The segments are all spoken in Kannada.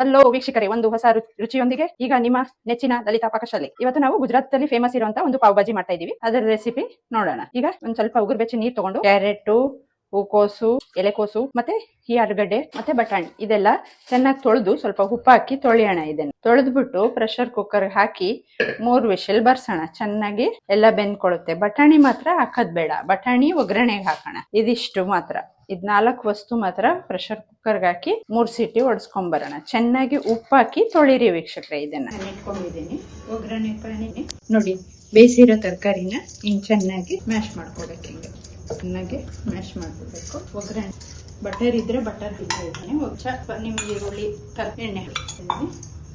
ಹಲೋ ವೀಕ್ಷಕರೇ, ಒಂದು ಹೊಸ ರುಚಿಯೊಂದಿಗೆ ಈಗ ನಿಮ್ಮ ನೆಚ್ಚಿನ ಲಲಿತಾ ಪಾಕಶಾಲೆ. ಇವತ್ತು ನಾವು ಗುಜರಾತ್ ಅಲ್ಲಿ ಫೇಮಸ್ ಇರುವಂತಹ ಒಂದು ಪಾವ್ ಭಾಜಿ ಮಾಡ್ತಾ ಇದೀವಿ ಅದರ ರೆಸಿಪಿ ನೋಡೋಣ. ಈಗ ಒಂದ್ ಸ್ವಲ್ಪ ಉಗುರ್ಬೆಚ್ಚಿ ನೀರ್ ತಗೊಂಡು ಕ್ಯಾರೆಟ್ ಹೂಕೋಸು ಎಲೆಕೋಸು, ಮತ್ತೆ ಈ ಆಲೂಗಡ್ಡೆ ಮತ್ತೆ ಬಟಾಣಿ, ಇದೆಲ್ಲ ಚೆನ್ನಾಗಿ ತೊಳೆದು ಸ್ವಲ್ಪ ಉಪ್ಪು ಹಾಕಿ ತೊಳೆಯೋಣ ಇದನ್ನ. ತೊಳೆದ್ಬಿಟ್ಟು ಪ್ರೆಷರ್ ಕುಕ್ಕರ್ ಹಾಕಿ ಮೂರು ವಿಷಲ್ ಬರ್ಸೋಣ. ಚೆನ್ನಾಗಿ ಎಲ್ಲ ಬೆಂದ್ಕೊಳುತ್ತೆ. ಬಟಾಣಿ ಮಾತ್ರ ಹಾಕೋದ್ ಬೇಡ. ಬಟಾಣಿ ಒಗ್ಗರಣೆಗೆ ಹಾಕೋಣ. ಇದಿಷ್ಟು ಮಾತ್ರ. ಇದ್ ನಾಲ್ಕು ವಸ್ತು ಮಾತ್ರ ಪ್ರೆಷರ್ ಕುಕ್ಕರ್ಗೆ ಹಾಕಿ ಮೂರ್ ಸೀಟಿ ಬರೋಣ ಚೆನ್ನಾಗಿ ಉಪ್ಪು ಹಾಕಿ ತೊಳಿರಿ ವೀಕ್ಷಕರೇ ಇದನ್ನ. ನಾನು ಇಟ್ಕೊಂಡಿದ್ದೀನಿ ಒಗ್ಗರಣೆ ಪಾಣಿನಿ. ನೋಡಿ, ಬೇಯಿಸಿರೋ ತರಕಾರಿನ ಇನ್ ಚೆನ್ನಾಗಿ ಮ್ಯಾಶ್ ಮಾಡ್ಕೊಡಕ್ಕೆ ಚೆನ್ನಾಗಿ ಮ್ಯಾಶ್ ಮಾಡ್ಕೋಬೇಕು. ಒಗ್ಗರಣೆ. ಬಟರ್ ಇದ್ರೆ ಬಟರ್ ಸ್ವಲ್ಪ ನಿಮ್ಗೆ ಈರುಳ್ಳಿ ಕರ್ ಎಣ್ಣೆ ಹಾಕ್ತಿದ್ದೀನಿ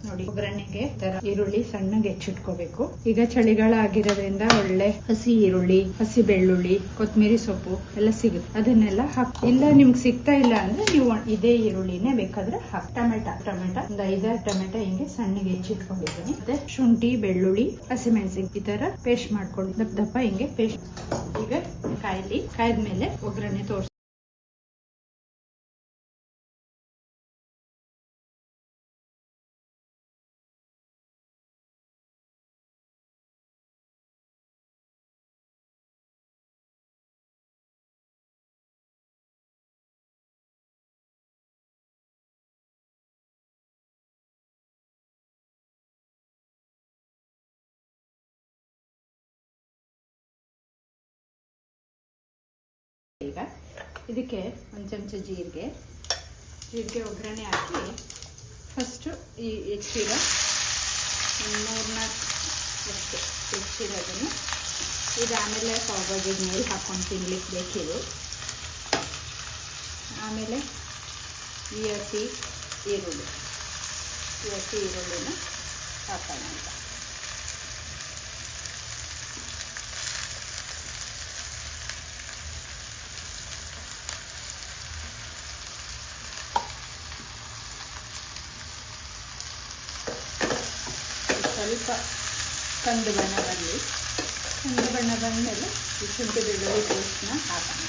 ನೋಡಿ ಒಗ್ಗರಣೆಗೆ ತರ ಈರುಳ್ಳಿ ಸಣ್ಣಗೆ ಹೆಚ್ಚಿಟ್ಕೋಬೇಕು. ಈಗ ಚಳಿಗಾಲ ಆಗಿರೋದ್ರಿಂದ ಒಳ್ಳೆ ಹಸಿ ಈರುಳ್ಳಿ, ಹಸಿ ಬೆಳ್ಳುಳ್ಳಿ ಕೊತ್ತಂಬರಿ ಸೊಪ್ಪು ಎಲ್ಲ ಸಿಗುತ್ತೆ. ಅದನ್ನೆಲ್ಲ ಹಾಕಿ ಇಲ್ಲ, ನಿಮ್ಗೆ ಸಿಗ್ತಾ ಇಲ್ಲ ಅಂದ್ರೆ ನೀವು ಇದೇ ಈರುಳ್ಳಿನೇ ಬೇಕಾದ್ರೆ ಹಾಕ್. ಟೊಮೆಟೊ ಟೊಮೆಟೊ ಒಂದು ಐದಾರು ಟೊಮೆಟೊ ಹಿಂಗೆ ಸಣ್ಣಗೆ ಹೆಚ್ಚಿಟ್ಕೊಂಡಿದ್ದೀನಿ. ಮತ್ತೆ ಶುಂಠಿ, ಬೆಳ್ಳುಳ್ಳಿ, ಹಸಿಮೆಣಸಿನ ಈ ತರ ಪೇಸ್ಟ್ ಮಾಡ್ಕೊಂಡು ದಪ್ಪ ದಪ್ಪ ಹಿಂಗೆ ಪೇಸ್ಟ್ ಈಗ ಕಾಯ್ಲಿ. ಮೇಲೆ ಒಗ್ಗರಣೆ ತೋರ್ಸ್ ಈಗ ಇದಕ್ಕೆ ಒಂದು ಚಮಚ ಜೀರಿಗೆ. ಜೀರಿಗೆ ಒಗ್ಗರಣೆ ಹಾಕಿ ಫಸ್ಟು ಈ ಹೆಚ್ಚಿರೋ ಮೂರ್ನಾಲ್ಕು ಅಷ್ಟು ಹೆಚ್ಚಿರೋದನ್ನು ಇದು ಆಮೇಲೆ ಪಾವ್ಭಾಜಿ ನೀರು ಹಾಕೊಂಡು ತಿನ್ಲಿಕ್ಕೆ ಬೇಕಿದು ಆಮೇಲೆ ಈ ಹಸಿ ಈರುಳ್ಳಿ. ಈ ಹಸಿ ಈರುಳ್ಳಿನ ಹಾಕೋಣ ಅಂತ. ಸ್ವಲ್ಪ ಕಂದು ಬಣ್ಣ ಬರಲಿ ಕಂದು ಬಣ್ಣ ಬಂದಮೇಲೆ ಈ ಶುಂಠಿ ಬೆಳ್ಳುಳ್ಳಿ ಪೇಸ್ಟ್ನ ಹಾಕೋಣ.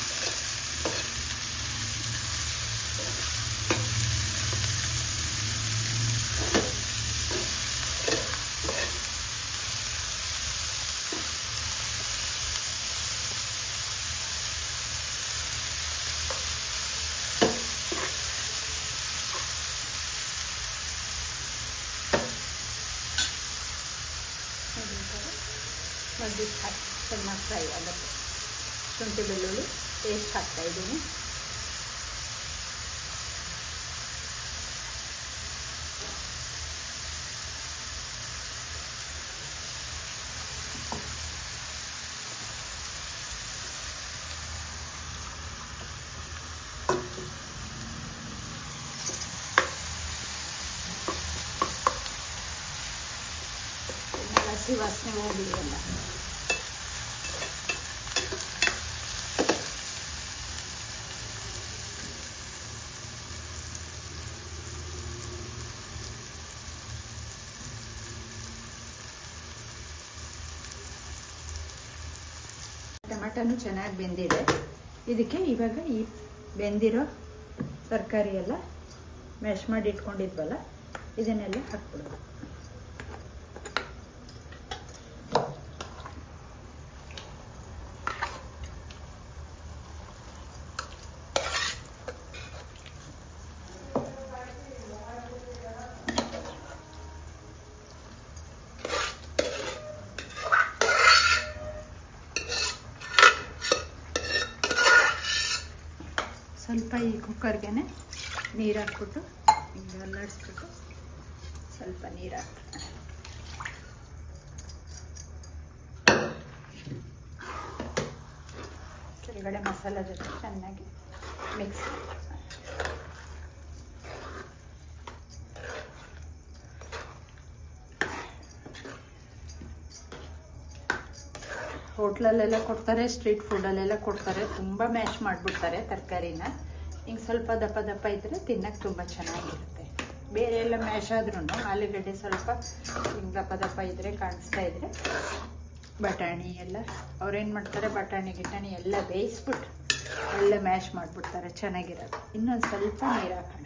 ಮದ್ದಿಗೆ ಹಾಕಿ ಚೆನ್ನಾಗಿ ಫ್ರೈ ಆಗುತ್ತೆ. ಶುಂಠಿ ಬೆಳ್ಳುಳ್ಳಿ ಪೇಸ್ಟ್ ಹಾಕ್ತಾ ಇದ್ದೀನಿ ಇನ್ನು ಹಸಿ ಎಲ್ಲ ಟೊಮೆಟೊನು ಚೆನ್ನಾಗಿ ಬೆಂದಿದೆ. ಇದಕ್ಕೆ ಇವಾಗ ಈ ಬೆಂದಿರೋ ತರಕಾರಿ ಎಲ್ಲ ಮ್ಯಾಶ್ ಮಾಡಿ ಇಟ್ಕೊಂಡಿದ್ವಲ್ಲ, ಇದನ್ನೆಲ್ಲ ಹಾಕ್ಬಿಡೋದು ಸ್ವಲ್ಪ ಈ ಕುಕ್ಕರ್ಗೆ ನೀರು ಹಾಕ್ಬಿಟ್ಟು ಹಿಂಗೆ ಅಲ್ಲಾಡಿಸ್ಬಿಟ್ಟು ಸ್ವಲ್ಪ ನೀರು ಹಾಕ್ಬಿಟ್ಟು ಕೆಳಗಡೆ ಮಸಾಲ ಜೊತೆ ಚೆನ್ನಾಗಿ ಮಿಕ್ಸ್ ಹೋಟ್ಲಲ್ಲೆಲ್ಲ ಕೊಡ್ತಾರೆ ಸ್ಟ್ರೀಟ್ ಫುಡಲ್ಲೆಲ್ಲ ಕೊಡ್ತಾರೆ, ತುಂಬ ಮ್ಯಾಶ್ ಮಾಡಿಬಿಡ್ತಾರೆ ತರಕಾರಿನ. ಹಿಂಗೆ ಸ್ವಲ್ಪ ದಪ್ಪ ದಪ್ಪ ಇದ್ದರೆ ತಿನ್ನಕ್ಕೆ ತುಂಬ ಚೆನ್ನಾಗಿರುತ್ತೆ. ಬೇರೆ ಎಲ್ಲ ಮ್ಯಾಶ್ ಆದ್ರೂ ಆಲೂಗಡ್ಡೆ ಸ್ವಲ್ಪ ಹಿಂಗೆ ದಪ್ಪ ದಪ್ಪ ಇದ್ದರೆ ಕಾಣಿಸ್ತಾ ಇದ್ರೆ ಬಟಾಣಿ ಎಲ್ಲ ಅವ್ರೇನು ಮಾಡ್ತಾರೆ, ಬಟಾಣಿ, ಗಿಟಾಣಿ ಎಲ್ಲ ಬೇಯಿಸ್ಬಿಟ್ಟು ಎಲ್ಲ ಮ್ಯಾಶ್ ಮಾಡಿಬಿಡ್ತಾರೆ ಚೆನ್ನಾಗಿರೋದು ಇನ್ನೊಂದು ಸ್ವಲ್ಪ ನೀರು ಹಾಕೋಣ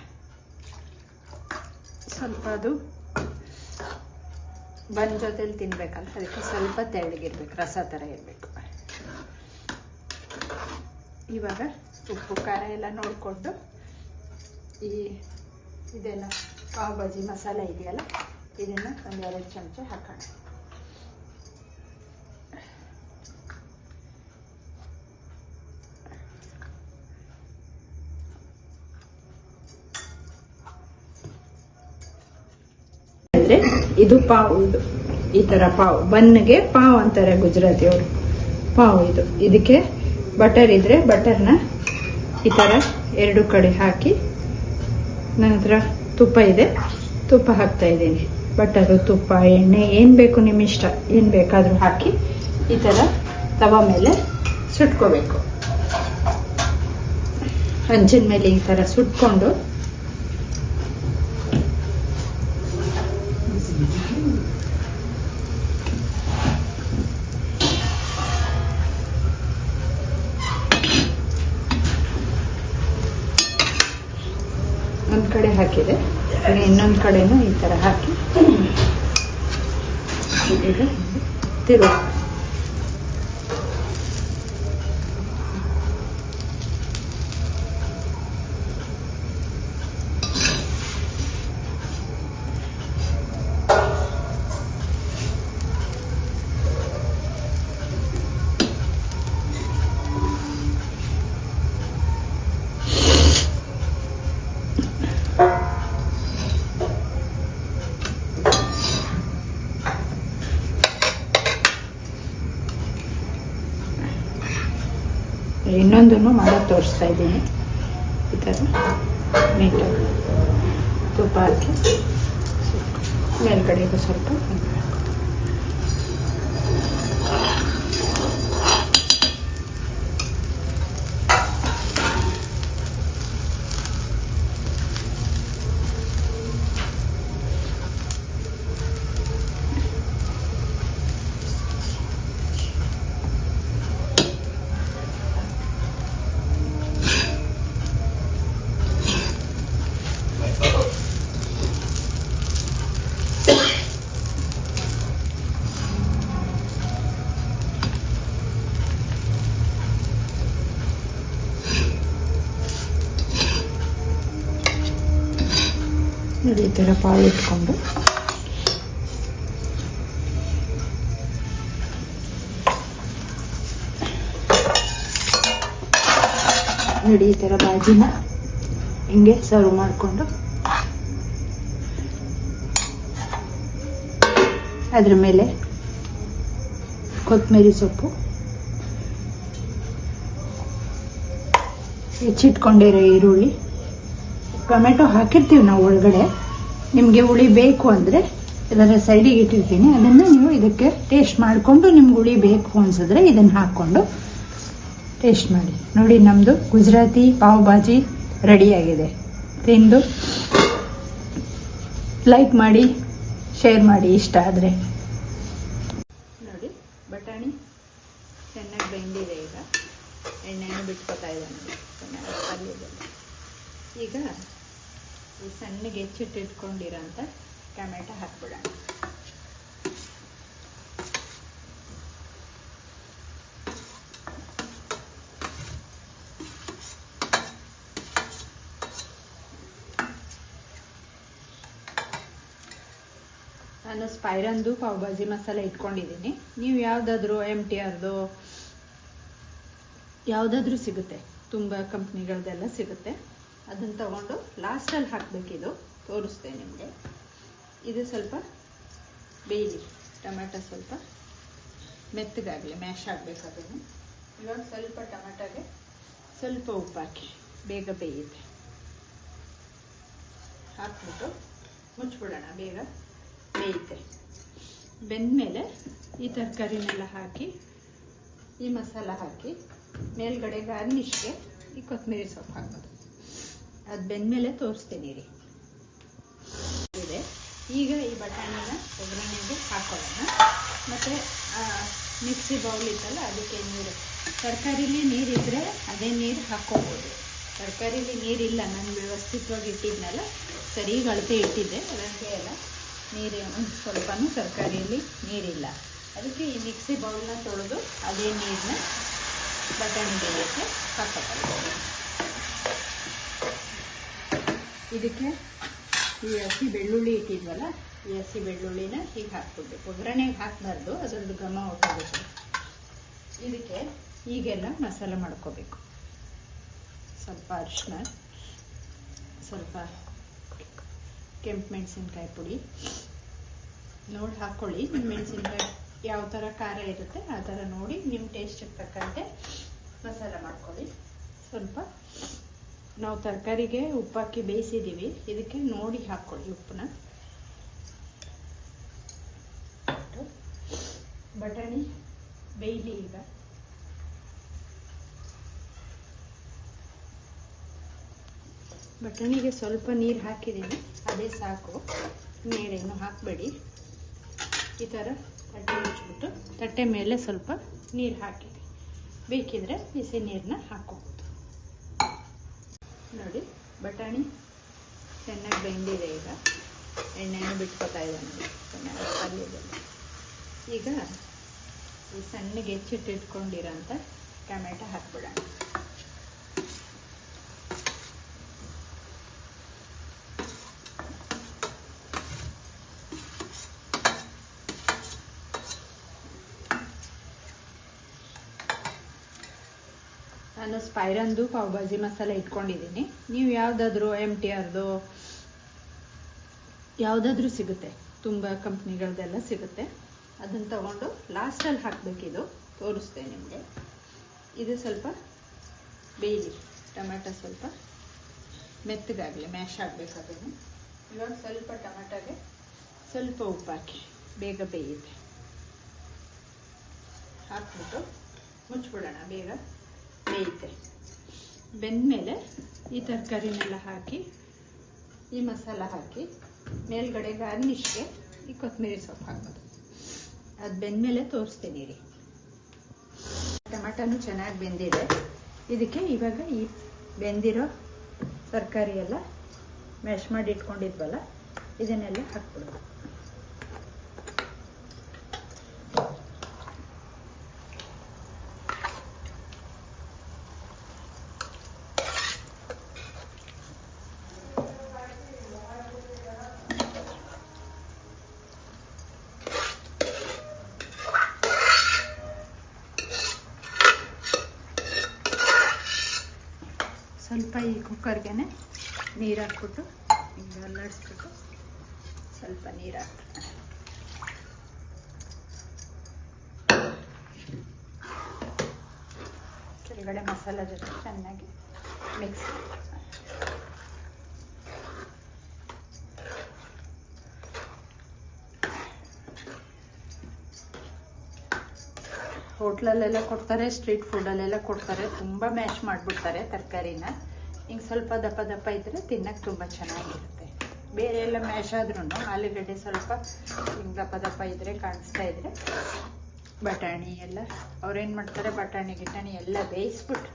ಸ್ವಲ್ಪ ಅದು ಬನ್ ಜೊತೆಲಿ ತಿನ್ಬೇಕಲ್ಲ, ಅದಕ್ಕೆ ಸ್ವಲ್ಪ ತೆಳ್ಳಗಿರ್ಬೇಕು, ರಸ ಥರ ಇರಬೇಕು. ಇವಾಗ ಉಪ್ಪು, ಖಾರ ಎಲ್ಲ ನೋಡಿಕೊಂಡು ಈ ಇದೆಲ್ಲ ಪಾವ್ ಭಾಜಿ ಮಸಾಲೆ ಇದೆಯಲ್ಲ, ಇದನ್ನು ಒಂದು ಎರಡು ಚಮಚ ಹಾಕೋಣ. ಇದು ಪಾವ್ ಇದು, ಈ ತರ ಪಾವ್ ಬನ್ಗೆ ಪಾವ್ ಅಂತಾರೆ ಗುಜರಾತಿಯವರು. ಪಾವ್ ಇದು. ಇದಕ್ಕೆ ಬಟರ್ ಇದ್ರೆ ಬಟರ್ನ ಈ ಥರ ಎರಡು ಕಡೆ ಹಾಕಿ ನನ್ನ ಹತ್ರ ತುಪ್ಪ ಇದೆ. ತುಪ್ಪ ಹಾಕ್ತಾ ಇದ್ದೀನಿ. ಬಟರು, ತುಪ್ಪ, ಎಣ್ಣೆ, ಏನು ಬೇಕು ನಿಮ್ಮ ಇಷ್ಟ, ಏನು ಬೇಕಾದರೂ ಹಾಕಿ ಈ ಥರ ತವ ಮೇಲೆ ಸುಟ್ಕೋಬೇಕು. ಹಂಚಿನ ಮೇಲೆ ಈ ಥರ ಸುಟ್ಕೊಂಡು ಒಂದು ಕಡೆ ಹಾಕಿದೆ. ಇನ್ನೊಂದ್ ಇನ್ನೊಂದು ಕಡೆನೂ ಈ ಥರ ಹಾಕಿ. ಈಗ ತಿರು ಇನ್ನೊಂದನ್ನು ಮಾಡೋದು ತೋರಿಸ್ತಾ ಇದ್ದೀನಿ. ಈ ಥರ ನೀಟಾಗಿ ತುಪ್ಪ ಹಾಕಿ ಸ್ವಲ್ಪ ಮೇಲ್ಗಡೆಗೂ ಸ್ವಲ್ಪ. ಥರ ಪಾಲು ಇಟ್ಕೊಂಡು? ನೋಡಿ ಈ ಥರ ಬಾಜಿನ ಹಿಂಗೆ ಸರ್ವ್ ಮಾಡಿಕೊಂಡು. ಅದ್ರ ಮೇಲೆ ಕೊತ್ತಂಬರಿ ಸೊಪ್ಪು. ಹೆಚ್ಚಿಟ್ಕೊಂಡಿರೋ ಈರುಳ್ಳಿ. ಟೊಮೆಟೊ ಹಾಕಿರ್ತೀವಿ ನಾವು ಒಳಗಡೆ. ನಿಮಗೆ ಹುಳಿ ಬೇಕು ಅಂದರೆ ಇದರ ಸೈಡಿಗೆ ಇಟ್ಟಿರ್ತೀನಿ. ಅದನ್ನು ನೀವು ಇದಕ್ಕೆ ಟೇಸ್ಟ್ ಮಾಡಿಕೊಂಡು ನಿಮ್ಗೆ ಹುಳಿ ಬೇಕು ಅನ್ಸಿದ್ರೆ ಇದನ್ನು ಹಾಕ್ಕೊಂಡು ಟೇಸ್ಟ್ ಮಾಡಿ. ನೋಡಿ ನಮ್ಮದು ಗುಜರಾತಿ ಪಾವ್ ಭಾಜಿ ರೆಡಿಯಾಗಿದೆ ತಿಂದು ಲೈಕ್ ಮಾಡಿ ಶೇರ್ ಮಾಡಿ ಇಷ್ಟ ಆದರೆ. ನೋಡಿ, ಬಟಾಣಿ ಚೆನ್ನಾಗಿ ಬೆಂದಿದೆ ಈಗ. ಎಣ್ಣೆಯನ್ನು ಬಿಟ್ಕೊತಾ ಇದೆ ಚೆನ್ನಾಗಿ ಈಗ ಈ ಸಣ್ಣಗೆ ಹೆಚ್ಚಿಟ್ಟಿಟ್ಕೊಂಡಿರೋಂಥ ಟೊಮೆಟೊ ಹಾಕ್ಬಿಡೋಣ. ನಾನು ಸ್ಪೈರಂದು ಪಾವ್ ಭಾಜಿ ಮಸಾಲೆ ಇಟ್ಕೊಂಡಿದ್ದೀನಿ. ನೀವು ಯಾವುದಾದ್ರೂ ಎಂ ಟಿ ಆರ್ದು ಯಾವುದಾದ್ರೂ ಸಿಗುತ್ತೆ. ತುಂಬ ಕಂಪ್ನಿಗಳದೆಲ್ಲ ಸಿಗುತ್ತೆ. ಅದನ್ನು ತಗೊಂಡು ಲಾಸ್ಟಲ್ಲಿ ಹಾಕಬೇಕಿದು. ತೋರಿಸ್ತೆ ನಿಮಗೆ. ಇದು ಸ್ವಲ್ಪ ಬೇಯಲಿ, ಟೊಮೆಟೊ ಸ್ವಲ್ಪ ಮೆತ್ತಗಾಗಲಿ ಮ್ಯಾಶ್ ಆಗಬೇಕು ಅದನ್ನು. ಇವಾಗ ಸ್ವಲ್ಪ ಟೊಮೆಟೊಗೆ ಸ್ವಲ್ಪ ಉಪ್ಪು ಹಾಕಿ, ಬೇಗ ಬೇಯುತ್ತೆ ಹಾಕ್ಬಿಟ್ಟು ಮುಚ್ಚಿಬಿಡೋಣ ಬೇಗ ಬೇಯುತ್ತೆ ಬೆಂದಮೇಲೆ ಈ ತರಕಾರಿನೆಲ್ಲ ಹಾಕಿ, ಈ ಮಸಾಲ ಹಾಕಿ, ಮೇಲ್ಗಡೆ ಗಾರ್ನಿಷ್ಗೆ ಈ ಕೊತ್ತಂಬರಿ ಸೊಪ್ಪು ಹಾಕೋದು ಅದು ಬೆಂದಮೇಲೆ ತೋರಿಸ್ತೀನಿ ರೀ ಇದೆ. ಈಗ ಈ ಬಟಾಣಿನ ಒಗ್ಗರಣೆಗೆ ಹಾಕೋಣ ಮತ್ತು ಮಿಕ್ಸಿ ಬೌಲ್ ಇತ್ತಲ್ಲ, ಅದಕ್ಕೆ ನೀರು. ತರಕಾರಿಲಿ ನೀರಿದ್ದರೆ ಅದೇ ನೀರು ಹಾಕ್ಕೋಬೋದು. ತರಕಾರಿಲಿ ನೀರಿಲ್ಲ, ನಾನು ವ್ಯವಸ್ಥಿತವಾಗಿ ಇಟ್ಟಿದ್ನಲ್ಲ, ಸರಿ ಅಳತೆ ಇಟ್ಟಿದ್ದೆ. ಅದಕ್ಕೆ ಎಲ್ಲ ನೀರು, ಒಂದು ಸ್ವಲ್ಪನೂ ತರಕಾರಿಯಲ್ಲಿ ನೀರಿಲ್ಲ. ಅದಕ್ಕೆ ಈ ಮಿಕ್ಸಿ ಬೌಲ್ನ ತೊಳೆದು ಅದೇ ನೀರನ್ನ ಬಟಾಣಿ ಬೇಯಕ್ಕೆ ಹಾಕೋತಾರೆ ಇದಕ್ಕೆ ಈ ಹಸಿ ಬೆಳ್ಳುಳ್ಳಿ ಇಟ್ಟಿದ್ವಲ್ಲ, ಈ ಹಸಿ ಬೆಳ್ಳುಳ್ಳಿನ ಹೀಗೆ ಹಾಕ್ಬಿಡ್ಬೇಕು ಒಗ್ಗರಣೆಗೆ ಹಾಕಬಾರ್ದು ಅದರದ್ದು ಘಮ ಹೊಟ್ಟೋಗುತ್ತೆ ಇದಕ್ಕೆ ಈಗೆಲ್ಲ ಮಸಾಲೆ ಮಾಡ್ಕೋಬೇಕು. ಸ್ವಲ್ಪ ಅರಿಶಿನ ಸ್ವಲ್ಪ ಕೆಂಪು ಮೆಣಸಿನ್ಕಾಯಿ ಪುಡಿ. ನೋಡಿ ಹಾಕ್ಕೊಳ್ಳಿ ನಿಮ್ಮ ಮೆಣಸಿನ್ಕಾಯಿ ಯಾವ ಥರ ಖಾರ ಇರುತ್ತೆ, ಆ ಥರ ನೋಡಿ. ನಿಮ್ಮ ಟೇಸ್ಟಿಗೆ ತಕ್ಕಂತೆ ಮಸಾಲೆ ಮಾಡ್ಕೊಳ್ಳಿ. ಸ್ವಲ್ಪ ನಾವು ತರಕಾರಿಗೆ ಉಪ್ಪಾಕಿ ಬೇಯಿಸಿದ್ದೀವಿ. ಇದಕ್ಕೆ ನೋಡಿ ಹಾಕ್ಕೊಳ್ಳಿ ಉಪ್ಪನ್ನ. ಬಟಾಣಿ ಬೇಯಲಿ ಈಗ. ಬಟಾಣಿಗೆ ಸ್ವಲ್ಪ ನೀರು ಹಾಕಿದ್ದೀನಿ. ಅದೇ ಸಾಕು. ನೀರೇನು ಹಾಕಬೇಡಿ. ಈ ಥರ ತಟ್ಟೆ ಮುಚ್ಚಿಬಿಟ್ಟು, ತಟ್ಟೆ ಮೇಲೆ ಸ್ವಲ್ಪ ನೀರು ಹಾಕಿ. ಬೇಕಿದ್ರೆ ಬಿಸಿ ನೀರನ್ನ ಹಾಕೋಬೋದು ನೋಡಿ, ಬಟಾಣಿ ಚೆನ್ನಾಗಿ ಬೆಂದಿದೆ ಈಗ. ಎಣ್ಣೆನೂ ಬಿಟ್ಕೊತಾ ಇದೆ ನೋಡಿ. ಈಗ ಈ ಸಣ್ಣಗೆ ಹೆಚ್ಚಿಟ್ಟಿಟ್ಕೊಂಡಿರೋಂಥ ಟೊಮೆಟೊ ಹಾಕ್ಬಿಡೋಣ. ಸ್ಪೈರಂದು ಪಾವ್ ಭಾಜಿ ಮಸಾಲೆ ಇಟ್ಕೊಂಡಿದ್ದೀನಿ. ನೀವು ಯಾವುದಾದ್ರೂ ಎಂ ಟಿ ಆರ್ದು ಯಾವುದಾದ್ರೂ ಸಿಗುತ್ತೆ. ತುಂಬ ಕಂಪ್ನಿಗಳದೆಲ್ಲ ಸಿಗುತ್ತೆ. ಅದನ್ನು ತಗೊಂಡು ಲಾಸ್ಟಲ್ಲಿ ಹಾಕಬೇಕಿದು. ತೋರಿಸ್ತೇನೆ ನಿಮಗೆ. ಇದು ಸ್ವಲ್ಪ ಬೇಯಲಿ. ಟೊಮೆಟೊ ಸ್ವಲ್ಪ ಮೆತ್ತಗಾಗಲಿ, ಮ್ಯಾಶ್ ಆಗಬೇಕು ಅದನ್ನು. ಇವಾಗ ಸ್ವಲ್ಪ ಟೊಮೆಟೊಗೆ ಸ್ವಲ್ಪ ಉಪ್ಪು ಹಾಕಿ. ಬೇಗ ಬೇಯುತ್ತೆ ಹಾಕ್ಬಿಟ್ಟು ಮುಚ್ಚಿಬಿಡೋಣ ಬೇಗ. ಬೇಯುತ್ತೆ ಬೆಂದಮೇಲೆ ಈ ತರಕಾರಿನೆಲ್ಲ ಹಾಕಿ, ಈ ಮಸಾಲ ಹಾಕಿ, ಮೇಲ್ಗಡೆ ಗಾರ್ನಿಷ್ಗೆ ಈ ಕೊತ್ತಂಬರಿ ಸೊಪ್ಪು ಹಾಕೋದು ಅದು ಬೆಂದಮೇಲೆ ತೋರಿಸ್ತೀನಿ ರೀ. ಟೊಮೆಟೊನು ಚೆನ್ನಾಗಿ ಬೆಂದಿದೆ. ಇದಕ್ಕೆ ಇವಾಗ ಈ ಬೆಂದಿರೋ ತರಕಾರಿ ಎಲ್ಲ ಮ್ಯಾಶ್ ಮಾಡಿ ಇಟ್ಕೊಂಡಿದ್ವಲ್ಲ, ಇದನ್ನೆಲ್ಲ ಹಾಕ್ಬಿಡೋದು ಸ್ವಲ್ಪ ಈ ಕುಕ್ಕರ್ಗೆ ನೀರು ಹಾಕ್ಬಿಟ್ಟು ಹಿಂಗೆ ಅಲ್ಲಾಡಿಸ್ಬಿಟ್ಟು ಸ್ವಲ್ಪ ನೀರು ಹಾಕ್ಬಿಟ್ಟು ಕೆಳಗಡೆ ಮಸಾಲ ಜೊತೆ ಚೆನ್ನಾಗಿ ಮಿಕ್ಸ್ ಹೋಟ್ಲಲ್ಲೆಲ್ಲ ಕೊಡ್ತಾರೆ ಸ್ಟ್ರೀಟ್ ಫುಡ್ಡಲ್ಲೆಲ್ಲ ಕೊಡ್ತಾರೆ, ತುಂಬ ಮ್ಯಾಶ್ ಮಾಡಿಬಿಡ್ತಾರೆ ತರಕಾರಿನ. ಹಿಂಗೆ ಸ್ವಲ್ಪ ದಪ್ಪ ದಪ್ಪ ಇದ್ದರೆ ತಿನ್ನಕ್ಕೆ ತುಂಬ ಚೆನ್ನಾಗಿರುತ್ತೆ. ಬೇರೆ ಎಲ್ಲ ಮ್ಯಾಶ್ ಆದ್ರೂ ಆಲೂಗಡ್ಡೆ ಸ್ವಲ್ಪ ಹಿಂಗೆ ದಪ್ಪ ದಪ್ಪ ಇದ್ದರೆ ಕಾಣಿಸ್ತಾ ಇದ್ದರೆ ಬಟಾಣಿ ಎಲ್ಲ ಅವ್ರೇನು ಮಾಡ್ತಾರೆ, ಬಟಾಣಿ, ಗಿಟಾಣಿ ಎಲ್ಲ ಬೇಯಿಸ್ಬಿಟ್ಟು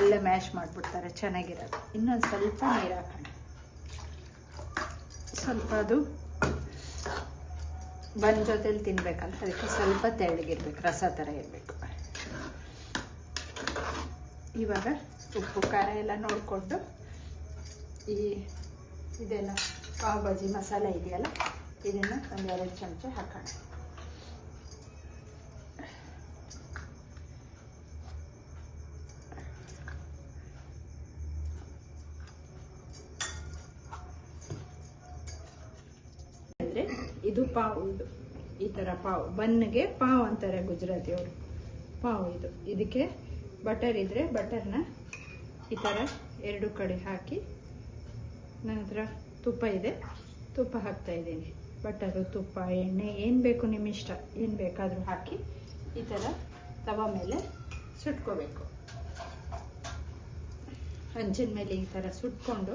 ಎಲ್ಲ ಮ್ಯಾಶ್ ಮಾಡಿಬಿಡ್ತಾರೆ ಚೆನ್ನಾಗಿರೋದು ಇನ್ನೊಂದು ಸ್ವಲ್ಪ ನೀರು ಹಾಕೋಣ. ಸ್ವಲ್ಪ ಅದು ಬನ್ ಜೊತೆಲಿ ತಿನ್ಬೇಕಲ್ಲ, ಅದಕ್ಕೆ ಸ್ವಲ್ಪ ತೆಳ್ಳಗಿರ್ಬೇಕು, ರಸ ಥರ ಇರಬೇಕು. ಇವಾಗ ಉಪ್ಪು, ಖಾರ ಎಲ್ಲ ನೋಡಿಕೊಂಡು ಈ ಇದೆಲ್ಲ ಪಾವ್ ಭಾಜಿ ಮಸಾಲೆ ಇದೆಯಲ್ಲ, ಇದನ್ನು ಒಂದು ಎರಡು ಚಮಚ ಹಾಕೋಣ. ಇದು ಪಾವ್, ಇದು ಈ ಥರ ಪಾವ್, ಬನ್ನಿಗೆ ಪಾವ್ ಅಂತಾರೆ ಗುಜರಾತಿಯವರು. ಪಾವ್ ಇದು. ಇದಕ್ಕೆ ಬಟರ್ ಇದ್ದರೆ ಬಟರ್ನ ಈ ಥರ ಎರಡು ಕಡೆ ಹಾಕಿ ನಂತರ ತುಪ್ಪ ಇದೆ. ತುಪ್ಪ ಹಾಕ್ತಾ ಇದ್ದೀನಿ. ಬಟರು, ತುಪ್ಪ, ಎಣ್ಣೆ, ಏನು ಬೇಕು ನಿಮ್ಮ ಇಷ್ಟ, ಏನು ಬೇಕಾದರೂ ಹಾಕಿ ಈ ಥರ ತವ ಮೇಲೆ ಸುಟ್ಕೋಬೇಕು. ಹಂಚಿನ ಮೇಲೆ ಈ ಥರ ಸುಟ್ಕೊಂಡು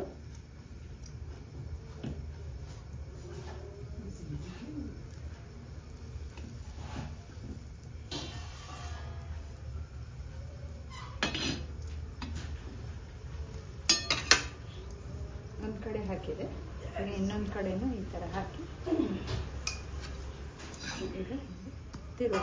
ಒಂದು ಕಡೆ ಹಾಕಿದೆ ಈಗ ಇನ್ನೊಂದು ಕಡೆನೂ ಈ ಥರ ಹಾಕಿ. ಈಗ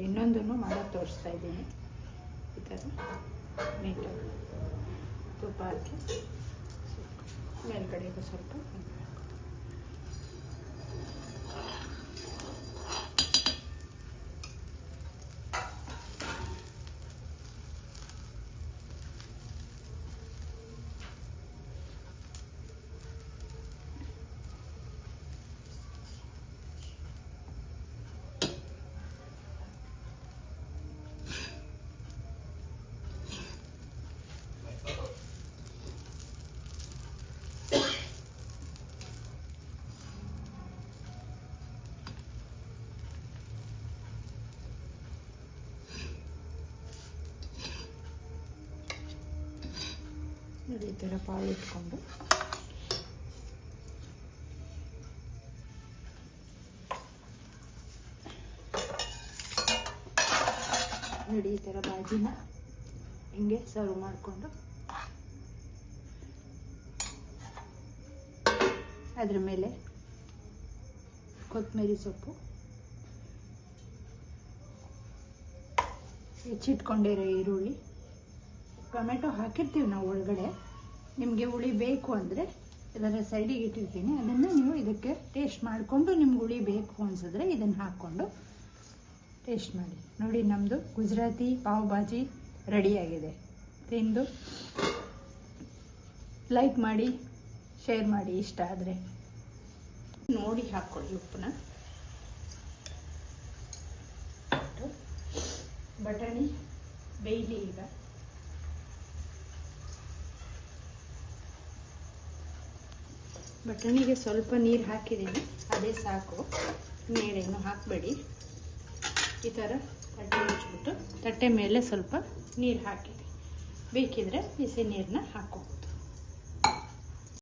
ಇನ್ನೊಂದನ್ನು ಮಾಡೋದು ತೋರಿಸ್ತಾ ಇದ್ದೀನಿ. ಈ ಥರ. ನೀಟಾಗಿ. ತುಪ್ಪ ಹಾಕಿ ಮೇಲ್ಗಡೆಗೂ ಸ್ವಲ್ಪ. ಈ ಥರ ಪಾಲು ಇಟ್ಕೊಂಡು ನೋಡಿ ಈ ಥರ ಬಾಜಿನ ಹಿಂಗೆ ಸರ್ವ್ ಮಾಡಿಕೊಂಡು ಅದ್ರ ಮೇಲೆ ಕೊತ್ತಂಬರಿ ಸೊಪ್ಪು ಹೆಚ್ಚಿಟ್ಕೊಂಡಿರೋ ಈರುಳ್ಳಿ ಟೊಮೆಟೊ ಹಾಕಿರ್ತೀವಿ ನಾವು ಒಳಗಡೆ. ನಿಮಗೆ ಹುಳಿ ಬೇಕು ಅಂದರೆ ಇದರ ಸೈಡಿಗೆ ಇಟ್ಟಿರ್ತೀನಿ. ಅದನ್ನು ನೀವು ಇದಕ್ಕೆ ಟೇಸ್ಟ್ ಮಾಡಿಕೊಂಡು ನಿಮ್ಗೆ ಹುಳಿ ಬೇಕು ಅನಿಸಿದ್ರೆ ಇದನ್ನು ಹಾಕ್ಕೊಂಡು ಟೇಸ್ಟ್ ಮಾಡಿ. ನೋಡಿ ನಮ್ಮದು ಗುಜರಾತಿ ಪಾವ್ ಭಾಜಿ ರೆಡಿಯಾಗಿದೆ ತಿಂದು ಲೈಕ್ ಮಾಡಿ ಶೇರ್ ಮಾಡಿ ಇಷ್ಟ ಆದರೆ. ನೋಡಿ ಹಾಕ್ಕೊಳ್ಳಿ ಉಪ್ಪನ್ನ. ಬಟಾಣಿ ಬೇಯಲಿ ಈಗ. ಬಟಾಣಿಗೆ ಸ್ವಲ್ಪ ನೀರು ಹಾಕಿದ್ದೀನಿ. ಅದೇ ಸಾಕು. ನೀರೇನು ಹಾಕಬೇಡಿ. ಈ ಥರ ತಟ್ಟೆ ಮುಚ್ಚಿಬಿಟ್ಟು, ತಟ್ಟೆ ಮೇಲೆ ಸ್ವಲ್ಪ ನೀರು ಹಾಕಿ. ಬೇಕಿದ್ರೆ ಬಿಸಿ ನೀರನ್ನ ಹಾಕೋ.